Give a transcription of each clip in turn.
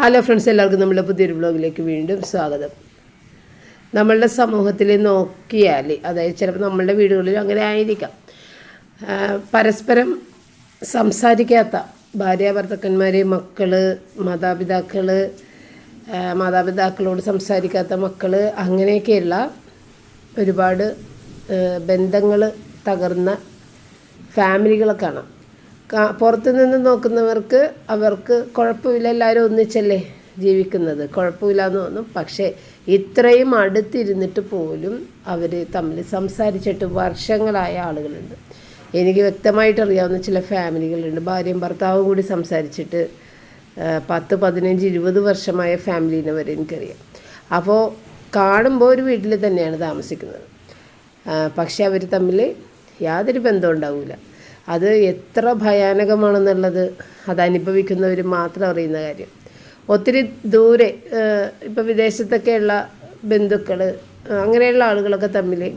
Hello friends എല്ലാവർക്കും നമ്മുടെ പുതിയൊരു വ്ലോഗിലേക്ക് വീണ്ടും സ്വാഗതം. നമ്മളുടെ സമൂഹത്തിൽ നോക്കിയാൽ അതായത് ചിലപ്പോൾ നമ്മളുടെ വീടുകളിൽ അങ്ങനെ ആയിരിക്കാം. പരസ്പരം സംസാരിക്കാത്ത ഭാര്യാഭർത്തക്കന്മാർ മക്കൾ മാതാപിതാക്കൾ മാതാപിതാക്കളോട് സംസാരിക്കാത്ത മക്കൾ അങ്ങനെയൊക്കെയുള്ള ഒരുപാട് ബന്ധങ്ങൾ തകർന്ന ഫാമിലികളെ കാണാം. പുറത്ത് നിന്ന് നോക്കുന്നവർക്ക് അവർക്ക് കുഴപ്പമില്ല എല്ലാവരും ഒന്നിച്ചല്ലേ ജീവിക്കുന്നത്. കുഴപ്പമില്ല എന്ന് തോന്നും. പക്ഷേ ഇത്രയും അടുത്തിരുന്നിട്ട് പോലും അവർ തമ്മിൽ സംസാരിച്ചിട്ട് വർഷങ്ങളായ ആളുകളുണ്ട്. എനിക്ക് വ്യക്തമായിട്ട് അറിയാവുന്ന ചില ഫാമിലികളുണ്ട്. ഭാര്യയും ഭർത്താവും കൂടി സംസാരിച്ചിട്ട് പത്ത് പതിനഞ്ച് ഇരുപത് വർഷമായ ഫാമിലീനെ വരെ എനിക്കറിയാം. അപ്പോൾ കാണുമ്പോൾ ഒരു വീട്ടിൽ തന്നെയാണ് താമസിക്കുന്നത്. പക്ഷെ അവർ തമ്മിൽ യാതൊരു ബന്ധവും ഉണ്ടാവില്ല അത് എത്ര ഭയാനകമാണെന്നുള്ളത് അത് അനുഭവിക്കുന്നവർ മാത്രം അറിയുന്ന കാര്യം. ഒത്തിരി ദൂരെ ഇപ്പോൾ വിദേശത്തൊക്കെയുള്ള ബന്ധുക്കൾ അങ്ങനെയുള്ള ആളുകളൊക്കെ തമ്മിൽ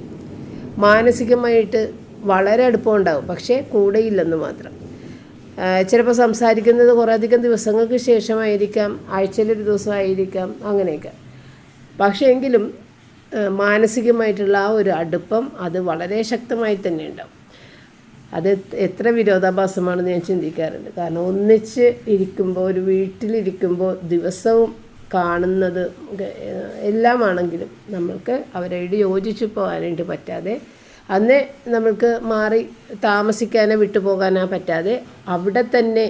മാനസികമായിട്ട് വളരെ അടുപ്പം ഉണ്ടാവും പക്ഷേ കൂടെയില്ലെന്ന് മാത്രം. ചിലപ്പോൾ സംസാരിക്കുന്നത് കുറേയധികം ദിവസങ്ങൾക്ക് ശേഷമായിരിക്കാം ആഴ്ചയിലൊരു ദിവസമായിരിക്കാം അങ്ങനെയൊക്കെ. പക്ഷേ എങ്കിലും മാനസികമായിട്ടുള്ള ആ ഒരു അടുപ്പം അത് വളരെ ശക്തമായി തന്നെ ഉണ്ടാവും. അത് എത്ര വിരോധാഭാസമാണെന്ന് ഞാൻ ചിന്തിക്കാറുണ്ട്. കാരണം ഒന്നിച്ച് ഇരിക്കുമ്പോൾ ഒരു വീട്ടിലിരിക്കുമ്പോൾ ദിവസവും കാണുന്നത് എല്ലാമാണെങ്കിലും നമ്മൾക്ക് അവരോട് യോജിച്ചു പോകാനായിട്ട് പറ്റാതെ അന്ന് നമ്മൾക്ക് മാറി താമസിക്കാനോ വിട്ടുപോകാനോ പറ്റാതെ അവിടെ തന്നെ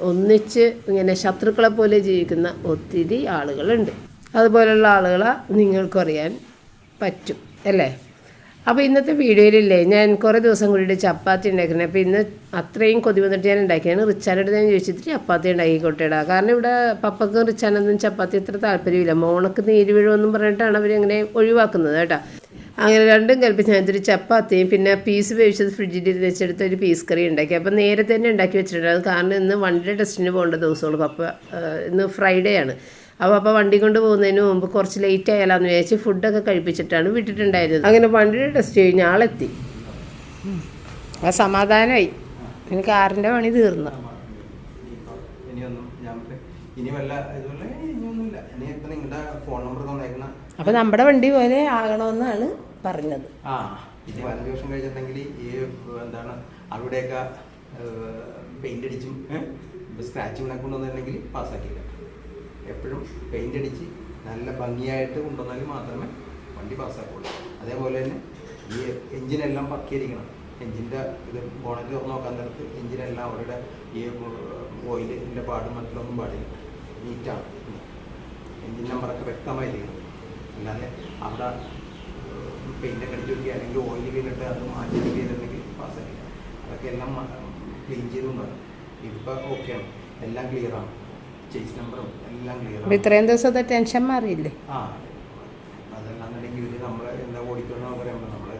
ഒന്നിച്ച് ഇങ്ങനെ ശത്രുക്കളെ പോലെ ജീവിക്കുന്ന ഒത്തിരി ആളുകളുണ്ട്. അതുപോലുള്ള ആളുകളെ നിങ്ങൾക്കറിയാൻ പറ്റും അല്ലേ? അപ്പോൾ ഇന്നത്തെ വീഡിയോയിലില്ലേ ഞാൻ കുറേ ദിവസം കൂടിയിട്ട് ചപ്പാത്തി ഉണ്ടാക്കുന്നത് അപ്പോൾ ഇന്ന് അത്രയും കൊതി വന്നിട്ട് ഞാൻ ഉണ്ടാക്കിയാണ് റിച്ചാനോട് ഞാൻ ചോദിച്ചിട്ട് ചപ്പാത്തി ഉണ്ടാക്കിക്കോട്ടേടാ കാരണം ഇവിടെ പപ്പക്കും റിച്ചാനൊന്നും ചപ്പാത്തി അത്ര താല്പര്യമില്ല. മോണക്ക് നീര് വീഴുമെന്നും പറഞ്ഞിട്ടാണ് അവരങ്ങനെ ഒഴിവാക്കുന്നത് കേട്ടോ. അങ്ങനെ രണ്ടും കൽപ്പിച്ച് ഇത്തിരി ചപ്പാത്തിയും പിന്നെ പീസ് വേവിച്ചത് ഫ്രിഡ്ജിൽ വെച്ചെടുത്ത് ഒരു പീസ് കറി ഉണ്ടാക്കി. അപ്പോൾ നേരത്തെ തന്നെ ഉണ്ടാക്കി വെച്ചിട്ടുണ്ടായിരുന്നു കാരണം ഇന്ന് വണ്ടിയുടെ ടെസ്റ്റിന് പോകേണ്ട ദിവസമുള്ളൂ. പപ്പ ഇന്ന് ഫ്രൈഡേ ആണ്. അപ്പോൾ അപ്പോൾ വണ്ടി കൊണ്ട് പോകുന്നതിന് മുമ്പ് കുറച്ച് ലേറ്റ് ആയാലാന്ന് വിചാരിച്ച് ഫുഡൊക്കെ കഴിപ്പിച്ചിട്ടാണ് വിട്ടിട്ടുണ്ടായിരുന്നത്. അങ്ങനെ വണ്ടിയുടെ ടെസ്റ്റ് കഴിഞ്ഞ് ആളെത്തി. ആ സമാധാനമായി പിന്നെ കാറിന്റെ പണി തീർന്നു. അപ്പൊ നമ്മുടെ വണ്ടി പോലെ ആകണമെന്നാണ് പറഞ്ഞത്. ആ അവിടെയൊക്കെ പെയിന്റ് അടിച്ചും സ്ക്രാച്ചും കൊണ്ടുവന്നിട്ടുണ്ടെങ്കിൽ പാസ്സാക്കില്ല എപ്പോഴും പെയിന്റ് അടിച്ച് നല്ല ഭംഗിയായിട്ട് കൊണ്ടുവന്നാൽ മാത്രമേ വണ്ടി പാസ്സാക്കുള്ളൂ അതേപോലെ തന്നെ ഈ എഞ്ചിനെല്ലാം പക്കിയിരിക്കണം. എഞ്ചിന്റെ ഇത് ബോണറ്റ് നോക്കാൻ നേരത്ത് എഞ്ചിനെല്ലാം അവരുടെ ഈ ഓയിലിന്റെ പാടും മറ്റുള്ളൊന്നും പാടില്ല. നീറ്റാണ് എഞ്ചിൻ നമ്പറൊക്കെ വ്യക്തമായി വ്യക്തമായിരിക്കണം അല്ലാതെ അവിടെ പെയിന്റൊക്കെ അടിച്ച് വെക്കുക അല്ലെങ്കിൽ ഓയിൽ വീണിട്ട് അത് മാറ്റി ചെയ്തിട്ടുണ്ടെങ്കിൽ പാസ്സാക്കില്ല അതൊക്കെ എല്ലാം ക്ലീൻ ചെയ്തുകൊണ്ടാണ്. ഇപ്പം ഓക്കെയാണ് എല്ലാം ക്ലിയറാണ് നമ്പറും എല്ലാം ക്ലിയർ ഇത്രയും ദിവസത്തെ ടെൻഷൻ മാറിയില്ലേ? ആ അതല്ലാന്നുണ്ടെങ്കിൽ ഇവർ നമ്മളെ എന്താ ഓടിക്കണം പറയുമ്പോൾ നമ്മൾ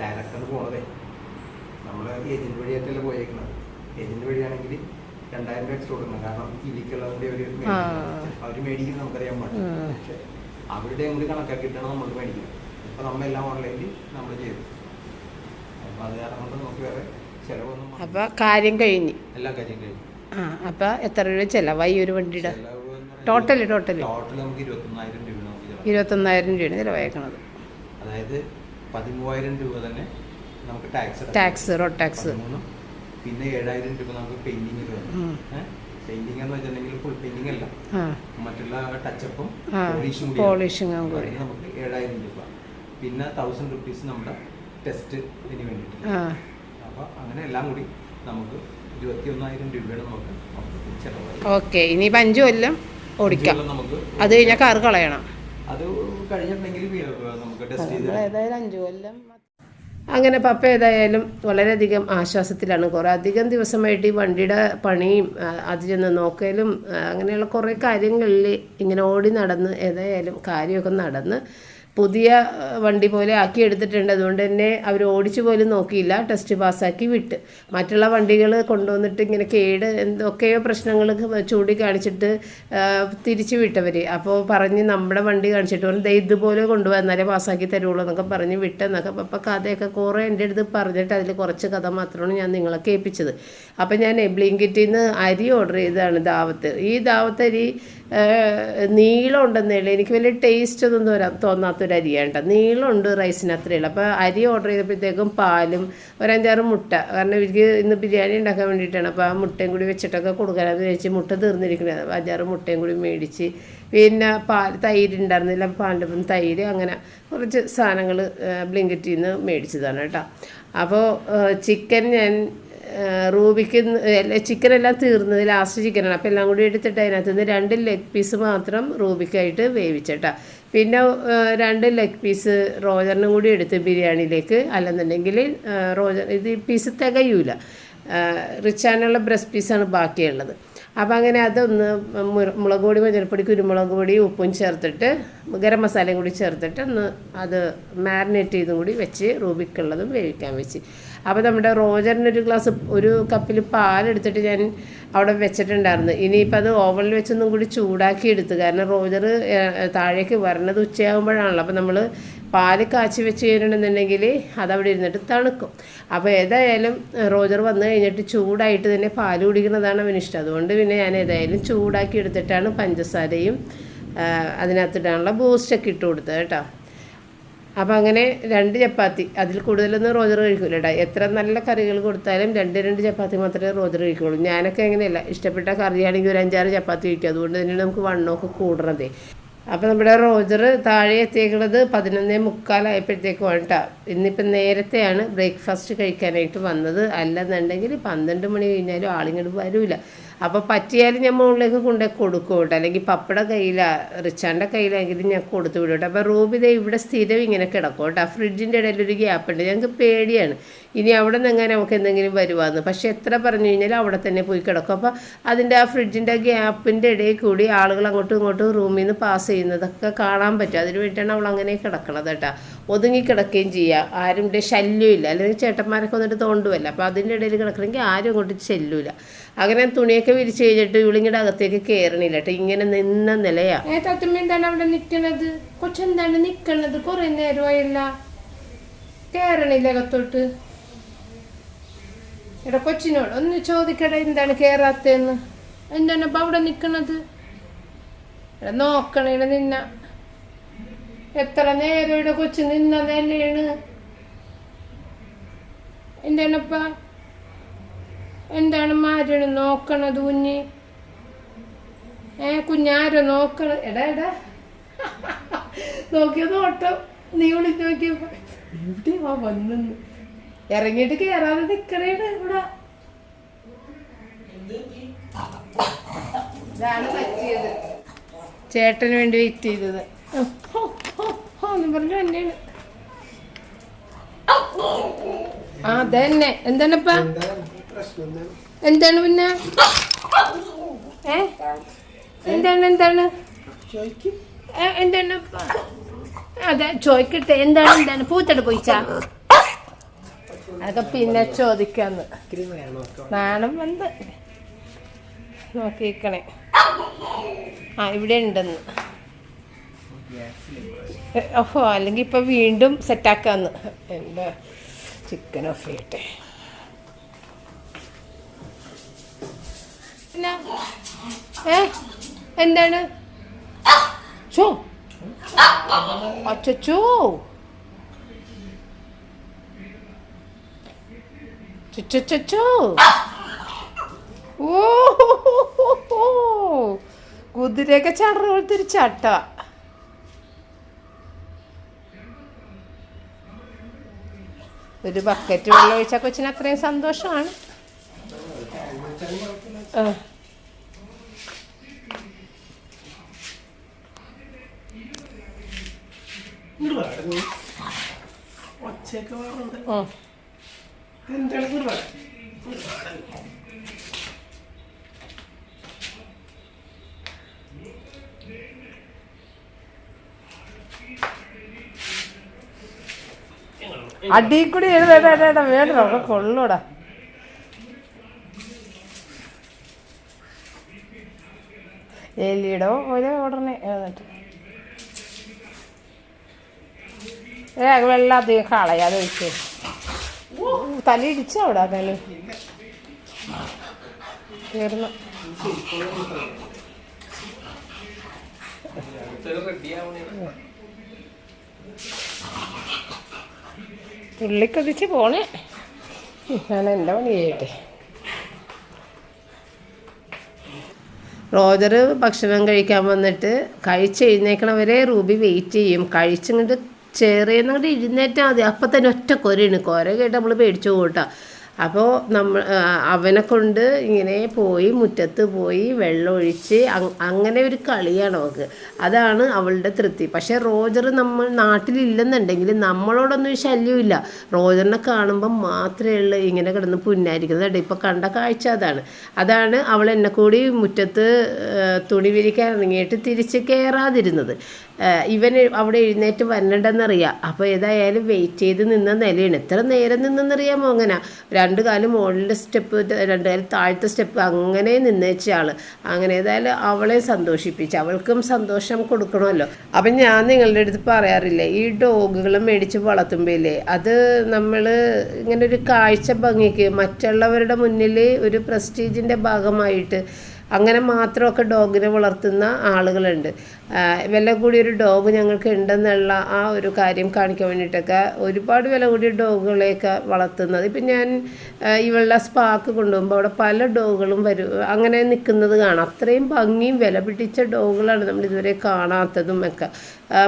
ഡയറക്റ്റാണ് പോണതേ. നമ്മൾ ഏജന്റ് വഴിയായിട്ടല്ല പോയേക്കുന്നത് ഏജന്റ് വഴിയാണെങ്കിൽ രണ്ടായിരം രൂപ എക്സ്ട്രാ കൊടുക്കണം. കാരണം ഇരിക്കുള്ളതിന്റെ ഒരു ആ. അവർ മേടിക്കുന്നത് നമുക്കറിയാൻ പാടില്ല. പക്ഷെ അവരുടെ കൂടി കണക്കാക്കിയിട്ടാണ് നമ്മൾ മേടിക്കുന്നത് ഇപ്പം നമ്മളെല്ലാം ഓൺലൈനിൽ നമ്മൾ ചെയ്തു. അപ്പോൾ അത് കാരണം കൊണ്ട് നമുക്ക് വേറെ ചിലവൊന്നും വ- അപ്പോൾ കാര്യം കഴിഞ്ഞ്. എല്ലാ കാര്യം കഴിഞ്ഞു. ആ അപ്പോൾ എത്ര രൂപ ചിലവായി ഒരു വണ്ടിയുടെ? ടോട്ടൽ ടോട്ടൽ ഇരുപത്തൊന്നായിരം രൂപയാണ് ചിലവായേക്കണത്. അതായത് പതിമൂവായിരം രൂപ തന്നെ നമുക്ക് ടാക്സ് ടാക്സ് റോഡ് ടാക്സ് പിന്നെ ഏഴായിരം രൂപ നമുക്ക് പെയിന്റിംഗ് പെയിന്റിംഗ് എന്ന് വെച്ചിട്ടുണ്ടെങ്കിൽ ഫുൾ പെയിന്റിംഗ് അല്ല. മറ്റുള്ള ടച്ചപ്പും പോളിഷും പോളിഷിങ്ങും കൂടി. നമുക്ക് ഏഴായിരം രൂപ. പിന്നെ തൗസൻഡ് റുപ്പീസ് നമ്മുടെ ടെസ്റ്റിന് വേണ്ടിയിട്ട് അപ്പോൾ അങ്ങനെ എല്ലാം കൂടി നമുക്ക് രൂപയാണ് നമുക്ക് ചിലവായി. ഓക്കെ ഇനിയിപ്പോൾ അഞ്ച് കൊല്ലം ഓടിക്കാം. നമുക്ക് അത് കഴിഞ്ഞാൽ കാറ് കളയണം. അത് കഴിഞ്ഞിട്ടുണ്ടെങ്കിൽ വീ- നമുക്ക് ടെസ്റ്റ് ചെയ്ത് നമ്മൾ ഏതായാലും അഞ്ച് കൊല്ലം. അങ്ങനെ പപ്പ ഏതായാലും വളരെയധികം ആശ്വാസത്തിലാണ്. കുറേ അധികം ദിവസമായിട്ട് ഈ വണ്ടിയുടെ പണിയും അത് ചെന്ന് നോക്കലും അങ്ങനെയുള്ള കുറേ കാര്യങ്ങളിൽ ഇങ്ങനെ ഓടി നടന്ന് ഏതായാലും കാര്യമൊക്കെ നടന്ന് പുതിയ വണ്ടി പോലെ ആക്കി എടുത്തിട്ടുണ്ട്. അതുകൊണ്ട് തന്നെ അവർ ഓടിച്ചു പോലും നോക്കിയില്ല. ടെസ്റ്റ് പാസ്സാക്കി വിട്ട്. മറ്റുള്ള വണ്ടികൾ കൊണ്ടുവന്നിട്ട് ഇങ്ങനെ കേട് എന്തൊക്കെയോ പ്രശ്നങ്ങൾ ചൂണ്ടിക്കാണിച്ചിട്ട് കാണിച്ചിട്ട് തിരിച്ചു വിട്ടവർ അപ്പോൾ പറഞ്ഞ് നമ്മുടെ വണ്ടി കാണിച്ചിട്ട് പറഞ്ഞു ഇതുപോലെ കൊണ്ടുവന്നാലേ പാസ്സാക്കി തരുള്ളൂ എന്നൊക്കെ പറഞ്ഞ് വിട്ടെന്നൊക്കെ അപ്പോൾ കഥയൊക്കെ കുറേ എന്റെ അടുത്ത് പറഞ്ഞിട്ട് അതിൽ കുറച്ച് കഥ മാത്രമാണ് ഞാൻ നിങ്ങളെ കേൾപ്പിച്ചത്. അപ്പോൾ ഞാൻ ബ്ലിങ്കിറ്റിൽ നിന്ന് അരി ഓർഡർ ചെയ്തതാണ് ദാവത്ത്. ഈ ദാവത്ത് അരി നീളം ഉണ്ടെന്നേ ഉള്ളൂ. എനിക്ക് വലിയ ടേസ്റ്റ് ഒന്നും തോരാ തോന്നാത്തൊരു അരിയാണ് കേട്ടോ. നീളമുണ്ട് റൈസിന് അത്രയേ ഉള്ളൂ. അപ്പോൾ അരി ഓർഡർ ചെയ്തപ്പോഴത്തേക്കും പാലും ഒരഞ്ചാറ് മുട്ട. കാരണം എനിക്ക് ഇന്ന് ബിരിയാണി ഉണ്ടാക്കാൻ വേണ്ടിയിട്ടാണ്. അപ്പോൾ ആ മുട്ടയും കൂടി വെച്ചിട്ടൊക്കെ കൊടുക്കാനെന്ന് വെച്ച് മുട്ട തീർന്നിരിക്കുന്നത് അപ്പോൾ അഞ്ചാറ് മുട്ടയും കൂടി മേടിച്ച് പിന്നെ പാൽ തൈര് ഉണ്ടായിരുന്നില്ല. പാലിന്റെ തൈര് അങ്ങനെ കുറച്ച് സാധനങ്ങൾ ബ്ലിങ്കറ്റിൽ നിന്ന് മേടിച്ചതാണ് കേട്ടോ. അപ്പോൾ ചിക്കൻ ഞാൻ റൂബിക്ക് ചിക്കൻ എല്ലാം തീർന്നത് ലാസ്റ്റ് ചിക്കനാണ്. അപ്പോൾ എല്ലാം കൂടി എടുത്തിട്ട് അതിനകത്ത് നിന്ന് രണ്ട് ലെഗ് പീസ് മാത്രം റൂബിക്കായിട്ട് വേവിച്ചേട്ടാ. പിന്നെ രണ്ട് ലെഗ് പീസ് റോജറിനും കൂടി എടുത്ത് ബിരിയാണിയിലേക്ക്. അല്ലെന്നുണ്ടെങ്കിൽ റോജർ ഇത് പീസ് തികയൂല. റിച്ചാനുള്ള ബ്രസ്റ്റ് പീസാണ് ബാക്കിയുള്ളത്. അപ്പോൾ അങ്ങനെ അതൊന്ന് മുളക് പൊടി മഞ്ഞൾപ്പൊടി കുരുമുളക് പൊടി ഉപ്പും ചേർത്തിട്ട് ഗരം മസാലയും കൂടി ചേർത്തിട്ട് ഒന്ന് അത് മാരിനേറ്റ് ചെയ്തും കൂടി വെച്ച് റൂബിക്കുള്ളതും വേവിക്കാൻ വെച്ച്. അപ്പോൾ നമ്മുടെ റോജറിന് ഒരു ഗ്ലാസ് ഒരു കപ്പിൽ പാലെടുത്തിട്ട് ഞാൻ അവിടെ വെച്ചിട്ടുണ്ടായിരുന്നു. ഇനിയിപ്പോൾ അത് ഓവനിൽ വെച്ചൊന്നും കൂടി ചൂടാക്കി എടുത്തു. കാരണം റോജർ താഴേക്ക് വരണത് ഉച്ചയാകുമ്പോഴാണല്ലോ അപ്പോൾ നമ്മൾ പാൽ കാച്ചി വെച്ച് കഴിഞ്ഞിട്ടുണ്ടെന്നുണ്ടെങ്കിൽ അതവിടെ ഇരുന്നിട്ട് തണുക്കും. അപ്പോൾ ഏതായാലും റോജർ വന്നു കഴിഞ്ഞിട്ട് ചൂടായിട്ട് തന്നെ പാൽ കുടിക്കുന്നതാണ് അവന് ഇഷ്ടം. അതുകൊണ്ട് പിന്നെ ഞാൻ ഏതായാലും ചൂടാക്കി എടുത്തിട്ടാണ് പഞ്ചസാരയും അതിനകത്തിട്ടാണുള്ള ബൂസ്റ്റൊക്കെ ഇട്ട് കൊടുത്തത് കേട്ടോ. അപ്പോൾ അങ്ങനെ രണ്ട് ചപ്പാത്തി. അതിൽ കൂടുതലൊന്നും റോജർ കഴിക്കില്ല കേട്ടോ എത്ര നല്ല കറികൾ കൊടുത്താലും രണ്ട് രണ്ട് ചപ്പാത്തി മാത്രമേ റോജർ കഴിക്കുള്ളൂ. ഞാനൊക്കെ അങ്ങനെയല്ല. ഇഷ്ടപ്പെട്ട കറിയാണെങ്കിൽ ഒരു അഞ്ചാറ് ചപ്പാത്തി കഴിക്കും. അതുകൊണ്ട് തന്നെയാണ് നമുക്ക് വണ്ണമൊക്കെ കൂടണതേ. അപ്പോൾ നമ്മുടെ റോജർ താഴെ എത്തിയേക്കുന്നത് പതിനൊന്നേ മുക്കാലായപ്പോഴത്തേക്കും കേട്ടോ ഇന്നിപ്പം നേരത്തെയാണ് ബ്രേക്ക്ഫാസ്റ്റ് കഴിക്കാനായിട്ട് വന്നത്. അല്ലെന്നുണ്ടെങ്കിൽ പന്ത്രണ്ട് മണി കഴിഞ്ഞാലും ആളിങ്ങോട്ട് വരില്ല അപ്പോൾ പറ്റിയാലും ഞാൻ മുകളിലേക്ക് കൊണ്ടുപോയി കൊടുക്കും കേട്ടോ. അല്ലെങ്കിൽ പപ്പട കയ്യില റിച്ചാന്റെ കയ്യിലാണെങ്കിലും ഞാൻ കൊടുത്തു വിടും കേട്ടോ. അപ്പോൾ റൂബിത ഇവിടെ സ്ഥിരം ഇങ്ങനെ കിടക്കും കേട്ടോ. ഫ്രിഡ്ജിന്റെ ഇടയിൽ ഒരു ഗ്യാപ്പ് ഉണ്ട് ഞങ്ങൾക്ക് പേടിയാണ്. ഇനി അവിടെ നിന്ന് എങ്ങനെ നമുക്ക് എന്തെങ്കിലും വരുവാന്ന്. പക്ഷെ എത്ര പറഞ്ഞു കഴിഞ്ഞാൽ അവിടെ തന്നെ പോയി കിടക്കും. അപ്പോൾ അതിന്റെ ആ ഫ്രിഡ്ജിന്റെ ഗ്യാപ്പിന്റെ ഇടയിൽ കൂടി ആളുകൾ അങ്ങോട്ടും ഇങ്ങോട്ടും റൂമിൽ നിന്ന് പാസ് ചെയ്യുന്നതൊക്കെ കാണാൻ പറ്റും. അതിന് വേണ്ടിയിട്ടാണ് അവൾ അങ്ങനെ കിടക്കണത് കേട്ടോ. ഒതുങ്ങി കിടക്കുകയും ചെയ്യുക ആരും ഇവിടെ ശല്യമില്ല. അല്ലെങ്കിൽ ചേട്ടന്മാരൊക്കെ വന്നിട്ട് തോണ്ടുമല്ല അപ്പോൾ അതിന്റെ ഇടയിൽ കിടക്കണമെങ്കിൽ ആരും അങ്ങോട്ട് ചെല്ലൂല. അങ്ങനെ തുണിയൊക്കെ വിരിച്ച് കഴിഞ്ഞിട്ട് ഇവളിങ്ങടെ അകത്തേക്ക് കയറണില്ല കേട്ടോ. ഇങ്ങനെ നിന്ന നിലയാ. തത്തമ്മ അവിടെ നിൽക്കണത് കൊച്ചെന്താണ് നിൽക്കണത് കുറേ നേരമായില്ല. കയറണില്ല അകത്തോട്ട്. എടാ കൊച്ചിനോട് ഒന്ന് ചോദിക്കട എന്താണ് കേറാത്തേന്ന്. എന്താണ് അപ്പൊ അവിടെ നിൽക്കണത് എടാ നോക്കണേ നിന്ന. എത്ര നേരം ഇവിടെ കൊച്ചു നിന്ന നിലയാണ്? എന്താണപ്പ എന്താണ് മാരണ് നോക്കണത് കുഞ്ഞ്? ഏ കുഞ്ഞാരോ നോക്കണ എടാ എടാ. നോക്കിയത് ഓട്ടം നീ വിളിച്ചു നോക്കിയപ്പോ എവിടെയാ വന്നെന്ന് ഇറങ്ങിയിട്ട് കേറാതെ നിക്കണേണ് ഇവിടെ. ഇതാണ് പറ്റിയത്. ചേട്ടന് വേണ്ടി വെയിറ്റ് ചെയ്തത്. എന്ന് പറഞ്ഞു തന്നെയാണ് ആ അതന്നെ. എന്താണപ്പ? എന്താണ് പിന്നെ? ഏ? എന്താണ് എന്താണ്? എന്താണ്? അതെ ചോദിക്കട്ടെ എന്താണ് എന്താണ്? പൂത്തട പോയിച്ചാ. അതൊക്കെ പിന്നെ ചോദിക്കാന്ന്. നാണം വന്ന്. നോക്കിക്കണേ ആ ഇവിടെ ഉണ്ടെന്ന്. ഓഹോ അല്ലെങ്കിൽ ഇപ്പൊ വീണ്ടും സെറ്റാക്കാന്ന് എന്താ? ചിക്കൻ ഓഫ് ചെയ്യട്ടെ. പിന്നെ ഏ എന്താണ്? ചോ അച്ചോ ചുച്ചോ ഓ കുതിരയൊക്കെ ചാടുന്ന പോലത്തെ ഒരു ചട്ട. ഒരു ബക്കറ്റ് വെള്ളം ഒഴിച്ചാൽ കൊച്ചിന് അത്രയും സന്തോഷമാണ്. ഒച്ചയൊക്കെ വേറുണ്ട് ആ എന്താണ് ഒരുപാട് അടി കൂടി എഴുതേടാ വേണ്ട ഒക്കെ കൊള്ളൂടാ. എലിയുടെ ഒരു ഉടനെ എന്നിട്ട് ഏ വെള്ളം അധികം കളയാതെ ഒഴിച്ച് തല ഇടിച്ച അവിടെ അങ്ങനെ തീർന്നു പോണേ. ഞാൻ എന്റെ പണി ചെയ്യട്ടെ. റോജർ ഭക്ഷണം കഴിക്കാൻ വന്നിട്ട് കഴിച്ച് എഴുന്നേക്കണവരെ റൂബി വെയിറ്റ് ചെയ്യും. കഴിച്ചിങ്ങോട്ട് ചെറിയങ്ങോട്ട് ഇരുന്നേറ്റാൽ മതി. അപ്പം തന്നെ ഒറ്റ കൊരയാണ്. കൊര കേട്ട് നമ്മൾ പേടിച്ചു പോകട്ടോ അപ്പോൾ നമ്മൾ അവനെ കൊണ്ട് ഇങ്ങനെ പോയി മുറ്റത്ത് പോയി വെള്ളമൊഴിച്ച് അങ്ങനെ ഒരു കളിയാണ് അവൾക്ക് അതാണ് അവളുടെ തൃപ്തി. പക്ഷേ റോജർ നമ്മൾ നാട്ടിലില്ലെന്നുണ്ടെങ്കിൽ നമ്മളോടൊന്നും ശല്യമില്ല റോജറിനെ കാണുമ്പം മാത്രമേ ഉള്ളൂ ഇങ്ങനെ കിടന്ന് പുന്നായിരിക്കുന്നത് കേട്ടോ ഇപ്പോൾ കണ്ട കാഴ്ച അതാണ്. അതാണ് അവൾ എന്നെ കൂടി മുറ്റത്ത് തുണി വിരിക്കാൻ ഇറങ്ങിയിട്ട് തിരിച്ച് കയറാതിരുന്നത് ഇവൻ അവിടെ എഴുന്നേറ്റ് വരണ്ടെന്നറിയാം. അപ്പോൾ ഏതായാലും വെയിറ്റ് ചെയ്ത് നിന്ന നിലയാണ്. എത്ര നേരം നിന്നെന്നറിയാമോ അങ്ങനെ? രണ്ട് കാലം മുകളിലെ സ്റ്റെപ്പ് രണ്ട് കാലം താഴത്തെ സ്റ്റെപ്പ് അങ്ങനെ നിന്നേച്ച ആൾ. അങ്ങനെ ഏതായാലും അവളെ സന്തോഷിപ്പിച്ച്. അവൾക്കും സന്തോഷം കൊടുക്കണമല്ലോ. അപ്പം ഞാൻ നിങ്ങളുടെ അടുത്ത് പറയാറില്ലേ ഈ ഡോഗുകൾ മേടിച്ച് വളർത്തുമ്പോയില്ലേ അത് നമ്മൾ ഇങ്ങനെ ഒരു കാഴ്ച ഭംഗിക്ക് മറ്റുള്ളവരുടെ മുന്നിൽ ഒരു പ്രസ്റ്റീജിന്റെ ഭാഗമായിട്ട് അങ്ങനെ മാത്രമൊക്കെ ഡോഗിനെ വളർത്തുന്ന ആളുകളുണ്ട്. വില കൂടിയ ഒരു ഡോഗ് ഞങ്ങൾക്ക് ഉണ്ടെന്നുള്ള ആ ഒരു കാര്യം കാണിക്കാൻ വേണ്ടിയിട്ടൊക്കെ ഒരുപാട് വില കൂടിയ ഡോഗുകളെയൊക്കെ വളർത്തുന്നത്. ഇപ്പം ഞാൻ ഇവളുടെ സ്പാക്ക് കൊണ്ടുപോകുമ്പോൾ അവിടെ പല ഡോഗുകളും വരും. അങ്ങനെ നിൽക്കുന്നത് കാണാം. അത്രയും ഭംഗിയും വില പിടിച്ച ഡോഗുകളാണ് നമ്മൾ ഇതുവരെ കാണാത്തതും ഒക്കെ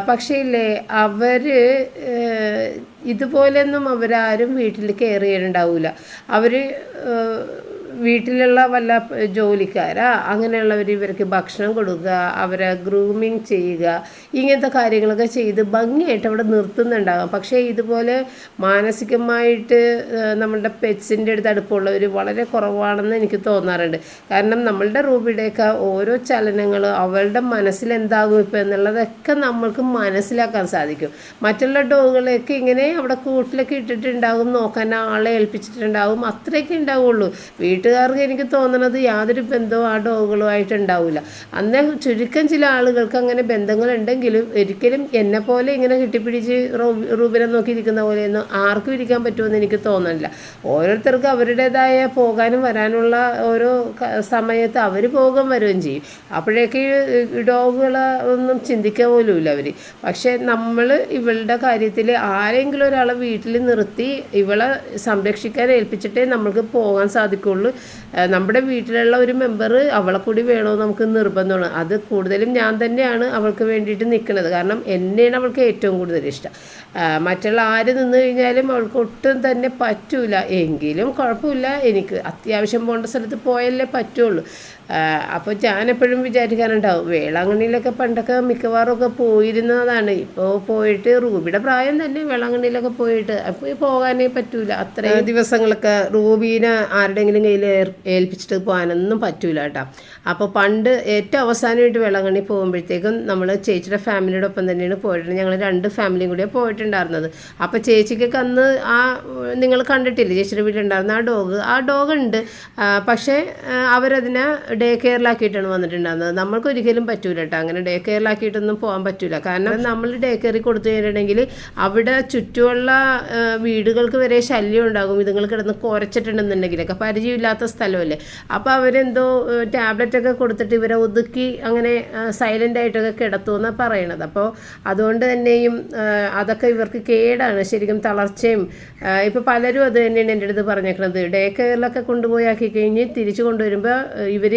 പക്ഷേ ഇല്ലേ അവർ ഇതുപോലെയൊന്നും അവരാരും വീട്ടിൽ കെയർ ചെയ്യാനുണ്ടാവില്ല അവർ വീട്ടിലുള്ള വല്ല ജോലിക്കാരാ അങ്ങനെയുള്ളവർ ഇവർക്ക് ഭക്ഷണം കൊടുക്കുക അവരെ ഗ്രൂമിങ് ചെയ്യുക ഇങ്ങനത്തെ കാര്യങ്ങളൊക്കെ ചെയ്ത് ഭംഗിയായിട്ട് അവിടെ നിർത്തുന്നുണ്ടാകാം. പക്ഷേ ഇതുപോലെ മാനസികമായിട്ട് നമ്മളുടെ പെറ്റ്സിന്റെ അടുത്ത് അടുപ്പമുള്ളവർ വളരെ കുറവാണെന്ന് എനിക്ക് തോന്നാറുണ്ട്. കാരണം നമ്മളുടെ റൂബിയുടെയൊക്കെ ഓരോ ചലനങ്ങൾ അവളുടെ മനസ്സിലെന്താകും ഇപ്പോൾ എന്നുള്ളതൊക്കെ നമ്മൾക്ക് മനസ്സിലാക്കാൻ സാധിക്കും. മറ്റുള്ള ഡോഗുകളെയൊക്കെ ഇങ്ങനെ അവിടെ കൂട്ടിലൊക്കെ ഇട്ടിട്ടുണ്ടാകും നോക്കാൻ ആളെ ഏൽപ്പിച്ചിട്ടുണ്ടാകും അത്രയൊക്കെ ഉണ്ടാവുള്ളൂ. വീട്ടുകാർക്ക് എനിക്ക് തോന്നണത് യാതൊരു ബന്ധവും ആ ഡോഗുകളുമായിട്ട് ഉണ്ടാവില്ല അന്ന് ചുരുക്കം ചില ആളുകൾക്ക് അങ്ങനെ ബന്ധങ്ങളുണ്ടെങ്കിലും ഒരിക്കലും എന്നെ പോലെ ഇങ്ങനെ കെട്ടിപ്പിടിച്ച് റൂബിനെ നോക്കി പോലെയൊന്നും ആർക്കും ഇരിക്കാൻ പറ്റുമെന്ന് എനിക്ക് തോന്നുന്നില്ല ഓരോരുത്തർക്കും അവരുടേതായ പോകാനും വരാനുള്ള ഓരോ സമയത്ത് അവർ പോകും വരികയും ചെയ്യും. അപ്പോഴേക്ക് ഡോഗുകളെ ഒന്നും ചിന്തിക്കുക പോലുമില്ല അവർ പക്ഷേ നമ്മൾ ഇവളുടെ കാര്യത്തിൽ ആരെങ്കിലും ഒരാളെ വീട്ടിൽ നിർത്തി ഇവളെ സംരക്ഷിക്കാൻ ഏൽപ്പിച്ചിട്ടേ നമ്മൾക്ക് പോകാൻ സാധിക്കുള്ളൂ. നമ്മുടെ വീട്ടിലുള്ള ഒരു മെമ്പർ അവളെ കൂടി വേണമെന്ന് നമുക്ക് നിർബന്ധമാണ്. അത് കൂടുതലും ഞാൻ തന്നെയാണ് അവൾക്ക് വേണ്ടിയിട്ട് നിൽക്കുന്നത് കാരണം എന്നെയാണ് അവൾക്ക് ഏറ്റവും കൂടുതൽ ഇഷ്ടം. മറ്റുള്ള ആര് നിന്ന് കഴിഞ്ഞാലും അവൾക്ക് ഒട്ടും തന്നെ പറ്റൂല. എങ്കിലും കുഴപ്പമില്ല. എനിക്ക് അത്യാവശ്യം പോകേണ്ട സ്ഥലത്ത് പോയല്ലേ പറ്റുള്ളൂ. അപ്പോൾ ഞാൻ എപ്പോഴും വിചാരിക്കാനുണ്ടാവും വേളാങ്കണ്ണിയിലൊക്കെ പണ്ടൊക്കെ മിക്കവാറും ഒക്കെ പോയിരുന്നതാണ്. ഇപ്പോൾ പോയിട്ട് റൂബിയുടെ പ്രായം തന്നെ വേളാങ്കണ്ണിയിലൊക്കെ പോയിട്ട്. അപ്പോൾ പോകാനേ പറ്റൂല. അത്രയും ദിവസങ്ങളൊക്കെ റൂബീനെ ആരുടെയെങ്കിലും കയ്യിൽ ഏൽപ്പിച്ചിട്ട് പോകാനൊന്നും പറ്റൂല കേട്ടോ. അപ്പോൾ പണ്ട് ഏറ്റവും അവസാനമായിട്ട് വേളാങ്കണ്ണി പോകുമ്പോഴത്തേക്കും നമ്മൾ ചേച്ചിയുടെ ഫാമിലിയുടെ ഒപ്പം തന്നെയാണ് പോയിട്ടുണ്ട് ഞങ്ങൾ രണ്ട് ഫാമിലിയും കൂടിയാണ് പോയിട്ടുണ്ടായിരുന്നത്. അപ്പോൾ ചേച്ചിക്കൊക്കെ അന്ന് ആ നിങ്ങൾ കണ്ടിട്ടില്ലേ ചേച്ചിയുടെ വീട്ടിലുണ്ടായിരുന്ന ആ ഡോഗ്? ആ ഡോഗ് ഉണ്ട് പക്ഷേ അവരതിനെ ഡേ കെയറിലാക്കിയിട്ടാണ് വന്നിട്ടുണ്ടായിരുന്നത്. നമ്മൾക്ക് ഒരിക്കലും പറ്റൂല കേട്ടോ. അങ്ങനെ ഡേ കെയറിലാക്കിയിട്ടൊന്നും പോകാൻ പറ്റൂല. കാരണം നമ്മൾ ഡേ കെയറിൽ കൊടുത്തു കഴിഞ്ഞിട്ടുണ്ടെങ്കിൽ അവിടെ ചുറ്റുമുള്ള വീടുകൾക്ക് വരെ ശല്യം ഉണ്ടാകും. ഇതുങ്ങൾ കിടന്ന് കുരച്ചിട്ടുണ്ടെന്നുണ്ടെങ്കിലൊക്കെ പരിചയമില്ലാത്ത സ്ഥലമല്ലേ? അപ്പോൾ അവരെന്തോ ടാബ്ലറ്റ് ഒക്കെ കൊടുത്തിട്ട് ഇവരെ ഒതുക്കി അങ്ങനെ സൈലന്റ് ആയിട്ടൊക്കെ കിടത്തുമെന്നാണ് പറയണത്. അപ്പോൾ അതുകൊണ്ട് തന്നെയും അതൊക്കെ ഇവർക്ക് കേടാണ്. ശരിക്കും തളർച്ചയും ഇപ്പോൾ പലരും അത് തന്നെയാണ് എന്റെ അടുത്ത് പറഞ്ഞേക്കണത്. ഡേ കെയറിലൊക്കെ കൊണ്ടുപോയി ആക്കി കഴിഞ്ഞ് തിരിച്ചു കൊണ്ടുവരുമ്പോൾ ഇവർ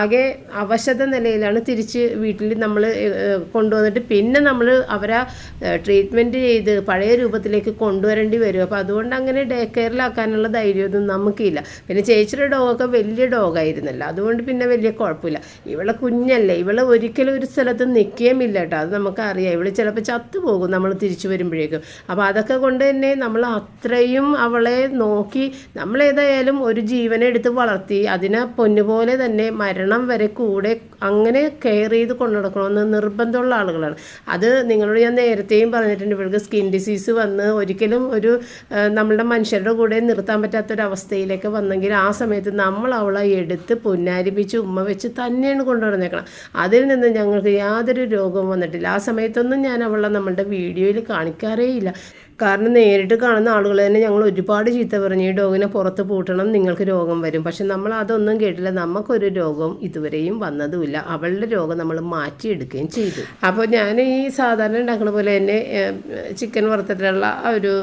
ആകെ അവശത നിലയിലാണ് തിരിച്ച് വീട്ടിൽ നമ്മൾ കൊണ്ടുവന്നിട്ട് പിന്നെ നമ്മൾ അവരെ ട്രീറ്റ്മെന്റ് ചെയ്ത് പഴയ രൂപത്തിലേക്ക് കൊണ്ടുവരേണ്ടി വരും. അപ്പോൾ അതുകൊണ്ട് അങ്ങനെ ഡേ കെയറിലാക്കാനുള്ള ധൈര്യമൊന്നും നമുക്കില്ല. പിന്നെ ചേച്ചിയുടെ ഡോഗൊക്കെ വലിയ ഡോഗായിരുന്നല്ലോ അതുകൊണ്ട് പിന്നെ വലിയ കുഴപ്പമില്ല. ഇവളെ കുഞ്ഞല്ലേ ഇവളെ ഒരിക്കലും ഒരു സ്ഥലത്ത് നിൽക്കുകയുമില്ല കേട്ടോ. അത് നമുക്കറിയാം. ഇവൾ ചിലപ്പോൾ ചത്തുപോകും നമ്മൾ തിരിച്ചു വരുമ്പോഴേക്കും. അപ്പോൾ അതൊക്കെ കൊണ്ട് തന്നെ നമ്മൾ അത്രയും അവളെ നോക്കി നമ്മളേതായാലും ഒരു ജീവനെ എടുത്ത് വളർത്തി അതിനെ പൊന്നുപോലെ തന്നെ മരണം വരെ കൂടെ അങ്ങനെ കെയർ ചെയ്ത് കൊണ്ടു നടക്കണമെന്ന് നിർബന്ധമുള്ള ആളുകളാണ്. അത് നിങ്ങളോട് ഞാൻ നേരത്തെയും പറഞ്ഞിട്ടുണ്ട്. ഇവർക്ക് സ്കിൻ ഡിസീസ് വന്ന് ഒരിക്കലും ഒരു നമ്മളുടെ മനുഷ്യരുടെ കൂടെ നിർത്താൻ പറ്റാത്തൊരവസ്ഥയിലേക്ക് വന്നെങ്കിൽ ആ സമയത്ത് നമ്മൾ അവളെ എടുത്ത് പുന്നാരിപ്പിച്ച് ഉമ്മ വെച്ച് തന്നെയാണ് കൊണ്ടു നടന്നേക്കണം അതിൽ നിന്ന് ഞങ്ങൾക്ക് യാതൊരു രോഗവും വന്നിട്ടില്ല. ആ സമയത്തൊന്നും ഞാൻ അവളെ നമ്മളുടെ വീഡിയോയിൽ കാണിക്കാറേ ഇല്ല. കാരണം നേരിട്ട് കാണുന്ന ആളുകൾ തന്നെ ഞങ്ങൾ ഒരുപാട് ചീത്ത പറഞ്ഞു ഈ ഡോഗിനെ പുറത്ത് പൂട്ടണം നിങ്ങൾക്ക് രോഗം വരും. പക്ഷെ നമ്മൾ അതൊന്നും കേട്ടില്ല. നമുക്കൊരു രോഗം ഇതുവരെയും വന്നതുമില്ല. അവളുടെ രോഗം നമ്മൾ മാറ്റിയെടുക്കുകയും ചെയ്തു. അപ്പോൾ ഞാൻ ഈ സാധാരണ ഉണ്ടാക്കുന്ന പോലെ തന്നെ ചിക്കൻ വറുത്തിട്ടുള്ള ഒരു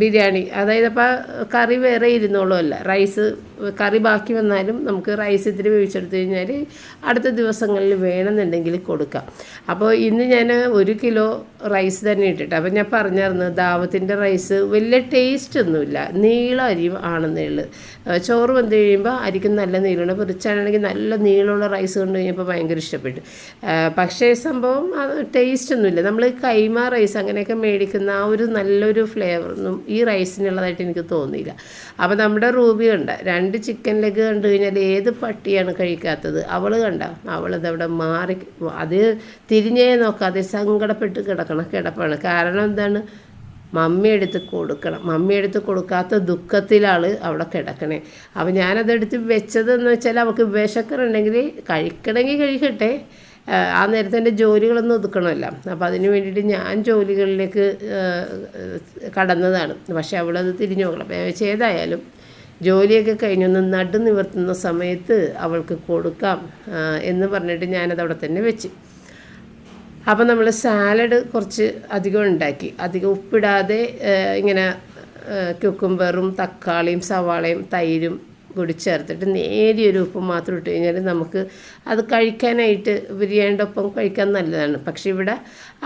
ബിരിയാണി. അതായത് അപ്പോൾ കറി വേറെ ഇരുന്നോളുമല്ല റൈസ് കറി ബാക്കി വന്നാലും നമുക്ക് റൈസ് ഇത്തിരി വേവിച്ചെടുത്ത് കഴിഞ്ഞാൽ അടുത്ത ദിവസങ്ങളിൽ വേണമെന്നുണ്ടെങ്കിൽ കൊടുക്കാം. അപ്പോൾ ഇന്ന് ഞാൻ ഒരു കിലോ റൈസ് തന്നെ ഇട്ടിട്ട് അപ്പോൾ ഞാൻ പറഞ്ഞായിരുന്നു ദാവത്തിന്റെ റൈസ് വലിയ ടേസ്റ്റ് ഒന്നുമില്ല നീളം അരി ആണെന്നേ ഉള്ളൂ. ചോറ് വന്നു കഴിയുമ്പോൾ അരിക്കും നല്ല നീളമുണ്ട് പൊറിച്ചാണെങ്കിൽ റിച്ചാണെങ്കിൽ നല്ല നീളമുള്ള റൈസ് കൊണ്ട് കഴിഞ്ഞപ്പോൾ ഭയങ്കര ഇഷ്ടപ്പെട്ടു. പക്ഷേ സംഭവം ടേസ്റ്റ് ഒന്നുമില്ല. നമ്മൾ കൈമ റൈസ് അങ്ങനെയൊക്കെ മേടിക്കുന്ന ആ ഒരു നല്ലൊരു ഫ്ലേവറൊന്നും ഈ റൈസിനുള്ളതായിട്ട് എനിക്ക് തോന്നിയില്ല. അപ്പോൾ നമ്മുടെ റൂബി ഉണ്ട് രണ്ട് ചിക്കൻ ലെഗ് കണ്ടു കഴിഞ്ഞാൽ ഏത് പട്ടിയാണ് കഴിക്കാത്തത്? അവൾ കണ്ട? അവളതവിടെ മാറി അത് തിരിഞ്ഞേ നോക്കാതെ സങ്കടപ്പെട്ട് കിടക്കണം കിടപ്പാണ്. കാരണം എന്താണ്? മമ്മി എടുത്ത് കൊടുക്കണം. മമ്മി എടുത്ത് കൊടുക്കാത്ത ദുഃഖത്തിലാണ് അവിടെ കിടക്കണേ. അപ്പോൾ ഞാനതെടുത്ത് വെച്ചതെന്ന് വെച്ചാൽ അവൾക്ക് വിശക്കറുണ്ടെങ്കിൽ കഴിക്കണമെങ്കിൽ കഴിക്കട്ടെ. ആ, നേരത്തെ എന്റെ ജോലികളൊന്നും ഒതുക്കണമല്ല. അപ്പോൾ അതിന് വേണ്ടിയിട്ട് ഞാൻ ജോലികളിലേക്ക് കടന്നതാണ്. പക്ഷേ അവളത് തിരിഞ്ഞു നോക്കണം. ഏതായാലും ജോലിയൊക്കെ കഴിഞ്ഞൊന്ന് നടു നിവർത്തുന്ന സമയത്ത് അവൾക്ക് കൊടുക്കാം എന്ന് പറഞ്ഞിട്ട് ഞാനത് അവിടെ തന്നെ വെച്ച്. അപ്പോൾ നമ്മൾ സാലഡ് കുറച്ച് അധികം ഉണ്ടാക്കി. അധികം ഉപ്പിടാതെ ഇങ്ങനെ ക്യുക്കുംബറും തക്കാളിയും സവാളയും തൈരും കൂടി ചേർത്തിട്ട് നേരിയൊരു ഉപ്പ് മാത്രം ഇട്ട് കഴിഞ്ഞാൽ നമുക്ക് അത് കഴിക്കാനായിട്ട് ബിരിയാണിയുടെ ഒപ്പം കഴിക്കാൻ നല്ലതാണ്. പക്ഷേ ഇവിടെ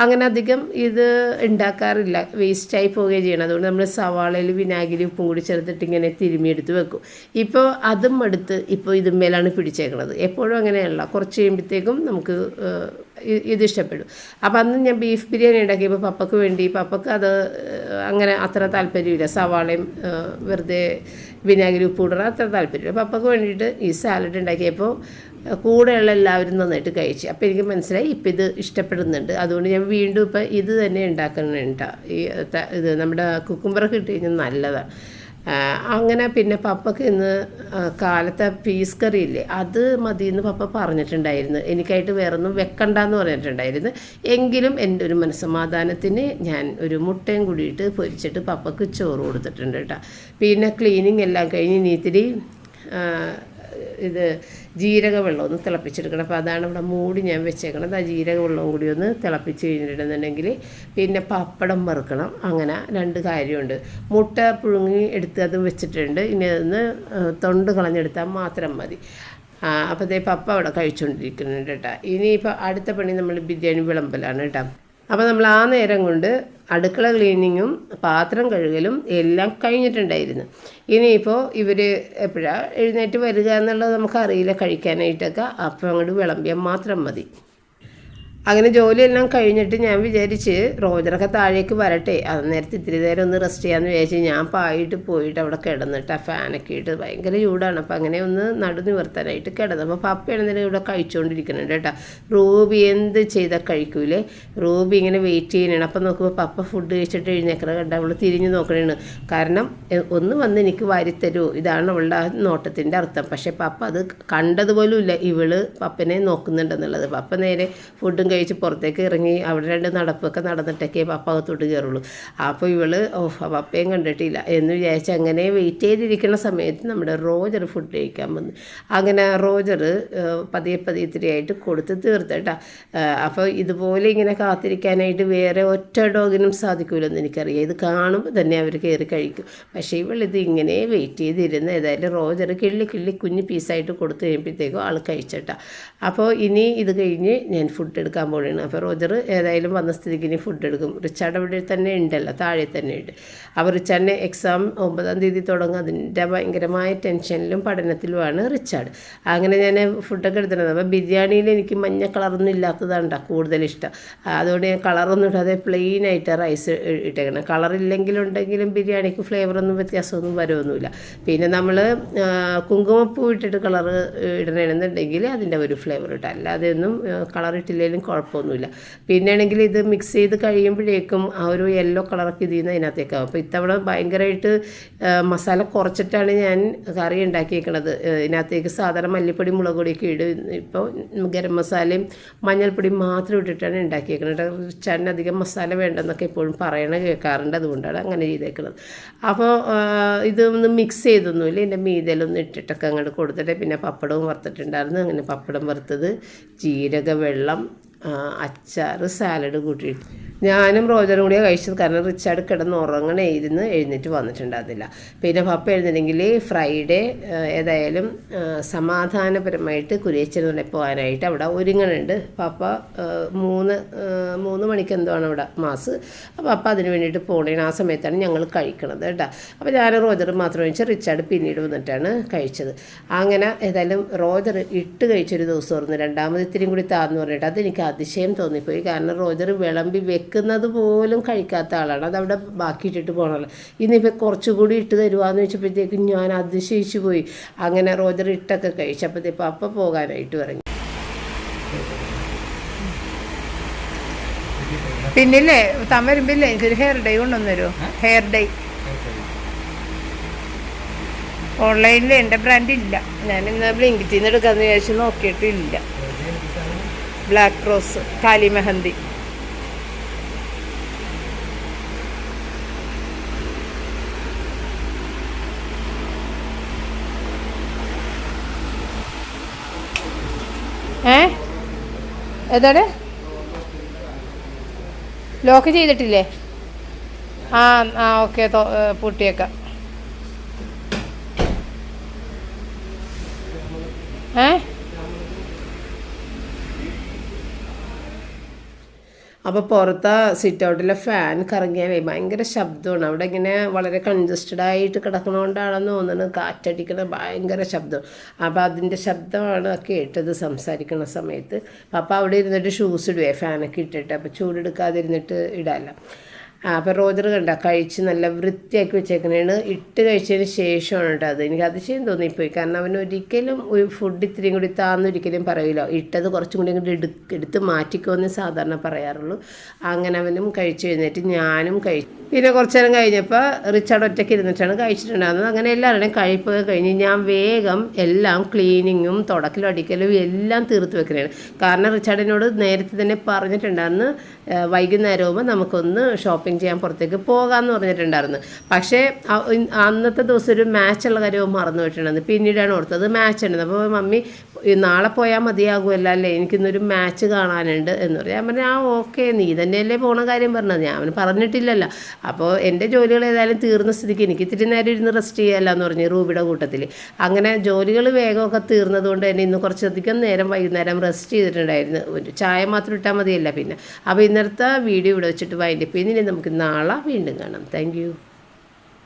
അങ്ങനെ അധികം ഇത് ഉണ്ടാക്കാറില്ല. വേസ്റ്റായി പോവുകയും ചെയ്യണം. അതുകൊണ്ട് നമ്മൾ സവാളയിൽ വിനാഗിരി ഉപ്പും കൂടി ചേർത്തിട്ട് ഇങ്ങനെ തിരുമിയെടുത്ത് വെക്കും. ഇപ്പോൾ അതും എടുത്ത് ഇപ്പോൾ ഇതുമ്മേലാണ് പിടിച്ചേക്കുന്നത് എപ്പോഴും അങ്ങനെയല്ല. കുറച്ച് കഴിയുമ്പോഴത്തേക്കും നമുക്ക് ഇത് ഇഷ്ടപ്പെടും. അപ്പം അന്ന് ഞാൻ ബീഫ് ബിരിയാണി ഉണ്ടാക്കിയപ്പോൾ പപ്പക്ക് വേണ്ടി പപ്പക്ക് അത് അങ്ങനെ അത്ര താല്പര്യമില്ല. സവാളയും വെറുതെ വിനാഗിരി ഉപ്പ് ഇടണം അത്ര താല്പര്യമില്ല. അപ്പക്ക് വേണ്ടിയിട്ട് ഈ സാലഡ് ഉണ്ടാക്കിയപ്പോൾ കൂടെയുള്ള എല്ലാവരും നന്നായിട്ട് കഴിച്ചു. അപ്പോൾ എനിക്ക് മനസ്സിലായി ഇപ്പം ഇത് ഇഷ്ടപ്പെടുന്നുണ്ട്. അതുകൊണ്ട് ഞാൻ വീണ്ടും ഇപ്പം ഇത് തന്നെ ഉണ്ടാക്കുന്നുണ്ട് ഈ ഇത് നമ്മുടെ കുക്കുംബർ കിട്ടി കഴിഞ്ഞാൽ നല്ലതാണ് അങ്ങനെ പിന്നെ പപ്പക്ക് ഇന്ന് കാലത്തെ പീസ് കറി ഇല്ലേ അത് മതി എന്ന് പപ്പ പറഞ്ഞിട്ടുണ്ടായിരുന്നു. എനിക്കായിട്ട് വേറൊന്നും വെക്കണ്ടെന്ന് പറഞ്ഞിട്ടുണ്ടായിരുന്നു. എങ്കിലും എന്റെ ഒരു മനസ്സമാധാനത്തിന് ഞാൻ ഒരു മുട്ടയും കൂടിയിട്ട് പൊരിച്ചിട്ട് പപ്പക്ക് ചോറ് കൊടുത്തിട്ടുണ്ട് കേട്ടോ. പിന്നെ ക്ലീനിങ് എല്ലാം കഴിഞ്ഞ് ഇനി ഇത്തിരി ഇത് ജീരക വെള്ളം ഒന്ന് തിളപ്പിച്ചെടുക്കണം. അപ്പോൾ അതാണ് ഇവിടെ മൂടി ഞാൻ വെച്ചേക്കണത്. ആ ജീരക വെള്ളവും കൂടി ഒന്ന് തിളപ്പിച്ച് കഴിഞ്ഞിട്ടുണ്ടെന്നുണ്ടെങ്കിൽ പിന്നെ പപ്പടം വറുക്കണം. അങ്ങനെ രണ്ട് കാര്യമുണ്ട്. മുട്ട പുഴുങ്ങി എടുത്ത് അത് വെച്ചിട്ടുണ്ട്. ഇനി അതൊന്ന് തൊണ്ട് കളഞ്ഞെടുത്താൽ മാത്രം മതി. അപ്പോഴത്തെ പപ്പ അവിടെ കഴിച്ചുകൊണ്ടിരിക്കുന്നുണ്ട് കേട്ടോ. ഇനിയിപ്പോൾ അടുത്ത പണി നമ്മൾ ബിരിയാണി വിളമ്പലാണ് കേട്ടോ. അപ്പോൾ നമ്മൾ ആ നേരം കൊണ്ട് അടുക്കള ക്ലീനിങ്ങും പാത്രം കഴുകലും എല്ലാം കഴിഞ്ഞിട്ടുണ്ടായിരുന്നു. ഇനിയിപ്പോൾ ഇവർ എപ്പോഴാണ് എഴുന്നേറ്റ് വരിക എന്നുള്ളത് നമുക്കറിയില്ല. കഴിക്കാനായിട്ടൊക്കെ അപ്പം അങ്ങോട്ട് വിളമ്പിയാൽ മാത്രം മതി. അങ്ങനെ ജോലിയെല്ലാം കഴിഞ്ഞിട്ട് ഞാൻ വിചാരിച്ച് റോജറൊക്കെ താഴേക്ക് വരട്ടെ അത് നേരത്തെ ഇത്തിരി നേരം ഒന്ന് റെസ്റ്റ് ചെയ്യാമെന്ന് വിചാരിച്ച് ഞാൻ പായിട്ട് പോയിട്ട് അവിടെ കിടന്നിട്ട് ആ ഫാനൊക്കെ ഇട്ട് ഭയങ്കര ചൂടാണ്. അപ്പോൾ അങ്ങനെ ഒന്ന് നടു നിവർത്താനായിട്ട് കിടന്നു. അപ്പോൾ പപ്പയാണെന്നിട്ട് ഇവിടെ കഴിച്ചുകൊണ്ടിരിക്കുന്നുണ്ട് കേട്ടോ. റൂബി എന്ത് ചെയ്താൽ കഴിക്കൂലേ? റൂബി ഇങ്ങനെ വെയിറ്റ് ചെയ്യണേണ് അപ്പോൾ നോക്കുമ്പോൾ പപ്പ ഫുഡ് കഴിച്ചിട്ട് എഴുന്നേക്കണ കണ്ട? അവൾ തിരിഞ്ഞ് നോക്കണേണ്. കാരണം ഒന്ന് വന്ന് എനിക്ക് വാരിത്തരുമോ ഇതാണ് അവളുടെ ആ നോട്ടത്തിന്റെ അർത്ഥം. പക്ഷേ പപ്പ അത് കണ്ടതുപോലും ഇല്ല ഇവൾ പപ്പനെ നോക്കുന്നുണ്ടെന്നുള്ളത്. പപ്പ നേരെ ഫുഡും കഴിച്ച് പുറത്തേക്ക് ഇറങ്ങി അവിടെ രണ്ട് നടപ്പൊക്കെ നടന്നിട്ടൊക്കെ പപ്പ അകത്തോട്ട് കയറുള്ളൂ. അപ്പോൾ ഇവൾ ഓ പപ്പയും കണ്ടിട്ടില്ല. എന്ന് വിചാരിച്ച് അങ്ങനെ വെയിറ്റ് ചെയ്തിരിക്കുന്ന സമയത്ത് നമ്മുടെ റോജർ ഫുഡ് കഴിക്കാൻ വന്നു. അങ്ങനെ റോജർ പതിയെ പതിയെ ഇത്തിരി ആയിട്ട് കൊടുത്ത് തീർത്തേട്ടാ അപ്പോൾ ഇതുപോലെ ഇങ്ങനെ കാത്തിരിക്കാനായിട്ട് വേറെ ഒറ്റ ഡോഗിനും സാധിക്കില്ലെന്ന് എനിക്കറിയാം. ഇത് കാണുമ്പോൾ തന്നെ അവർ കയറി കഴിക്കും. പക്ഷേ ഇവളിത് ഇങ്ങനെ വെയിറ്റ് ചെയ്തിരുന്ന് ഏതായാലും റോജർ കിള്ളി കിള്ളി കുഞ്ഞ് പീസായിട്ട് കൊടുത്തു കഴിയുമ്പോഴത്തേക്കും ആൾ കഴിച്ചട്ടാ. അപ്പോൾ ഇനി ഇത് കഴിഞ്ഞ് ഞാൻ ഫുഡ് എടുക്കാൻ പോവുകയാണ് അപ്പോൾ റോജർ ഏതായാലും വന്ന സ്ഥിതിക്ക് ഇനി ഫുഡ് എടുക്കും. റിച്ചാർഡ് അവിടെ തന്നെ ഉണ്ടല്ലോ താഴെ തന്നെ ഉണ്ട്. അപ്പോൾ റിച്ചാർഡിന്റെ എക്സാം ഒമ്പതാം തീയതി തുടങ്ങും. അതിന്റെ ഭയങ്കരമായ ടെൻഷനിലും പഠനത്തിലുമാണ് റിച്ചാർഡ്. അങ്ങനെ ഞാൻ ഫുഡൊക്കെ എടുത്തിരുന്നത് അപ്പോൾ ബിരിയാണിയിൽ എനിക്ക് മഞ്ഞ കളറൊന്നും ഇല്ലാത്തതാണ് കൂടുതൽ ഇഷ്ടം. അതുകൊണ്ട് ഞാൻ കളറൊന്നും ഇടാതെ പ്ലെയിൻ ആയിട്ട് റൈസ് ഇട്ടേക്കണം. കളറില്ലെങ്കിലുണ്ടെങ്കിലും ബിരിയാണിക്ക് ഫ്ലേവറൊന്നും വ്യത്യാസമൊന്നും വരുമൊന്നുമില്ല പിന്നെ നമ്മൾ കുങ്കുമപ്പൂ ഇട്ടിട്ട് കളർ ഇടണമെന്നുണ്ടെങ്കിൽ അതിന്റെ ഒരു ഫ്ലേവർ ഇട്ടാൽ അല്ലാതെ ഒന്നും കളർ ഇട്ടില്ലെങ്കിലും കുഴപ്പമൊന്നുമില്ല. പിന്നെയാണെങ്കിൽ ഇത് മിക്സ് ചെയ്ത് കഴിയുമ്പോഴേക്കും ആ ഒരു യെല്ലോ കളറൊക്കെ ഇതിൽ നിന്ന് അതിനകത്തേക്കാവും അപ്പോൾ ഇത്തവണ ഭയങ്കരമായിട്ട് മസാല കുറച്ചിട്ടാണ് ഞാൻ കറി ഉണ്ടാക്കിയേക്കണത്. ഇതിനകത്തേക്ക് സാധാരണ മല്ലിപ്പൊടി മുളക് പൊടിയൊക്കെ ഇടും. ഇപ്പോൾ ഗരം മസാലയും മഞ്ഞൾപ്പൊടിയും മാത്രം ഇട്ടിട്ടാണ് ഉണ്ടാക്കിയേക്കുന്നത് റിച്ചാടിന് അധികം മസാല വേണ്ടെന്നൊക്കെ എപ്പോഴും പറയണ കേൾക്കാറുണ്ട്. അതുകൊണ്ടാണ് അങ്ങനെ ചെയ്തേക്കുന്നത് അപ്പോൾ ഇതൊന്ന് മിക്സ് ചെയ്തൊന്നുമില്ല. എന്റെ മീതലൊന്നും ഇട്ടിട്ടൊക്കെ അങ്ങോട്ട് കൊടുത്തിട്ട് പിന്നെ പപ്പടവും വറുത്തിട്ടുണ്ടായിരുന്നു. അങ്ങനെ പപ്പടം വറുത്തത് ജീരക വെള്ളം അച്ചാറ് സാലഡ് കൂട്ടിയിട്ട്. ഞാനും റോജറും കൂടിയാണ് കഴിച്ചത്. കാരണം റിച്ചാർഡ് കിടന്ന് ഉറങ്ങണേ ഇരുന്ന് എഴുന്നേറ്റ് വന്നിട്ടുണ്ടായിരുന്നില്ല. പിന്നെ പപ്പ എഴുന്നില്ലെങ്കിൽ ഫ്രൈഡേ ഏതായാലും സമാധാനപരമായിട്ട് കുരിയച്ചനെ പോകാനായിട്ട് അവിടെ ഒരുങ്ങണുണ്ട്. പപ്പ മൂന്ന് മൂന്ന് മണിക്ക് എന്തോ ആണ് അവിടെ മാസ്. അപ്പോൾ പപ്പ അതിന് വേണ്ടിയിട്ട് പോകണേ ആ സമയത്താണ് ഞങ്ങൾ കഴിക്കണത് കേട്ടോ. അപ്പോൾ ഞാൻ റോജർ മാത്രം കഴിച്ചാൽ റിച്ചാർഡ് പിന്നീട് വന്നിട്ടാണ് കഴിച്ചത്. അങ്ങനെ ഏതായാലും റോജർ ഇട്ട് കഴിച്ചൊരു ദിവസം ഓർന്ന് രണ്ടാമത് ഇത്തിരിയും കൂടി താന്ന് പറഞ്ഞിട്ട് അതെനിക്ക് അതിശയം തോന്നിപ്പോയി. കാരണം റോജർ വിളമ്പി വെക്കുന്നത് പോലും കഴിക്കാത്ത ആളാണ്. അതവിടെ ബാക്കി ഇട്ടിട്ട് പോകണമല്ലോ ഇന്നിപ്പോൾ കുറച്ചുകൂടി ഇട്ട് തരുവാന്ന് വെച്ചപ്പോഴത്തേക്കും ഞാൻ അതിശയിച്ചു പോയി. അങ്ങനെ റോജർ ഇട്ടൊക്കെ കഴിച്ചപ്പോഴത്തേക്കും അപ്പം പോകാനായിട്ട് പറഞ്ഞു പിന്നില്ലേ? താൻ വരുമ്പില്ലേ? എനിക്കൊരു ഹെയർ ഡേ കൊണ്ടുവന്നു തരുമോ ഹെയർ ഡേ ഓൺലൈനിൽ എന്റെ ബ്രാൻഡ് ഇല്ല. ഞാൻ ഇന്ന് ബ്ലിങ്കിറ്റിൽ നിന്ന് എടുക്കാമെന്ന് വിചാരിച്ച് നോക്കിയിട്ടില്ല. ബ്ലാക്ക് റോസ് കാലി മെഹന്തി ഏ ഏതാണ് ലോക്ക് ചെയ്തിട്ടില്ലേ? ആ ആ ഓക്കെ പൂട്ടിയേക്കാം. ഏ? അപ്പോൾ പുറത്തെ സിറ്റ് ഔട്ടിലെ ഫാൻ കറങ്ങിയാലേ ഭയങ്കര ശബ്ദമാണ്. അവിടെ ഇങ്ങനെ വളരെ കൺജസ്റ്റഡ് ആയിട്ട് കിടക്കണോണ്ടാണെന്ന് തോന്നുന്നത് കാറ്റടിക്കണ ഭയങ്കര ശബ്ദം. അപ്പോൾ അതിന്റെ ശബ്ദമാണ് കേട്ടത് സംസാരിക്കുന്ന സമയത്ത്. അപ്പോൾ അവിടെ ഇരുന്നിട്ട് ഷൂസ് ഇടുവേ ഫാനൊക്കെ ഇട്ടിട്ട്. അപ്പോൾ ചൂടെടുക്കാതിരുന്നിട്ട് ഇടാമല്ലോ അപ്പോൾ റോജർ കണ്ട കഴിച്ച് നല്ല വൃത്തിയാക്കി വെച്ചേക്കണേണ്. ഇട്ട് കഴിച്ചതിന് ശേഷമാണ് കേട്ടോ അത്. എനിക്ക് അതിശയം തോന്നിപ്പോയി. കാരണം അവൻ ഒരിക്കലും ഒരു ഫുഡ് ഇത്രയും കൂടി താന്ന് ഒരിക്കലും പറയില്ല. ഇട്ടത് കുറച്ചും കൂടി ഇങ്ങോട്ട് എടു എടുത്ത് മാറ്റിക്കോന്ന് സാധാരണ പറയാറുള്ളൂ. അങ്ങനെ അവനും കഴിച്ചു കഴിഞ്ഞിട്ട് ഞാനും കഴിച്ചു. പിന്നെ കുറച്ച് നേരം കഴിഞ്ഞപ്പോൾ റിച്ചാർഡ് ഒറ്റയ്ക്ക് ഇരുന്നിട്ടാണ് കഴിച്ചിട്ടുണ്ടായിരുന്നത്. അങ്ങനെ എല്ലാവരുടെയും കഴിപ്പൊക്കെ കഴിഞ്ഞ് ഞാൻ വേഗം എല്ലാം ക്ലീനിങ്ങും തുടക്കലും അടിക്കലും എല്ലാം തീർത്ത് വെക്കുന്നതാണ് കാരണം റിച്ചാർഡിനോട് നേരത്തെ തന്നെ പറഞ്ഞിട്ടുണ്ടായിരുന്നു വൈകുന്നേരമാകുമ്പോൾ നമുക്കൊന്ന് ഷോപ്പിംഗ് ചെയ്യാൻ പുറത്തേക്ക് പോകാമെന്ന് പറഞ്ഞിട്ടുണ്ടായിരുന്നു. പക്ഷേ അന്നത്തെ ദിവസം ഒരു മാച്ചുള്ള കാര്യവും മറന്നു പോയിട്ടുണ്ടായിരുന്നു. പിന്നീടാണ് ഓർത്തത് മാച്ച് ഉണ്ട് അപ്പോൾ മമ്മി നാളെ പോയാൽ മതിയാകുമല്ലോ അല്ലേ? എനിക്കിന്നൊരു മാച്ച് കാണാനുണ്ട് എന്ന് പറഞ്ഞു. ഞാൻ പറഞ്ഞു ആ ഓക്കെ നീ തന്നെയല്ലേ പോണ കാര്യം പറഞ്ഞത്. ഞാൻ പറഞ്ഞിട്ടില്ലല്ലോ. അപ്പോൾ എന്റെ ജോലികൾ ഏതായാലും തീർന്ന സ്ഥിതിക്ക് എനിക്ക് ഇത്തിരി നേരം ഇരുന്ന് റെസ്റ്റ് ചെയ്യാമല്ലോ എന്ന് പറഞ്ഞു റൂബിയുടെ കൂട്ടത്തിൽ അങ്ങനെ ജോലികൾ വേഗമൊക്കെ തീർന്നതുകൊണ്ട് തന്നെ ഇന്ന് കുറച്ചധികം നേരം വൈകുന്നേരം റെസ്റ്റ് ചെയ്തിട്ടുണ്ടായിരുന്നു. ഒരു ചായ മാത്രം ഇട്ടാൽ മതിയല്ല പിന്നെ. അപ്പോൾ ഇന്നലത്തെ വീഡിയോ ഇവിടെ വെച്ചിട്ട് വൈൻഡപ്പ് ചെയ്യുന്നില്ല നമുക്ക് നാളെ വീണ്ടും കാണാം. താങ്ക്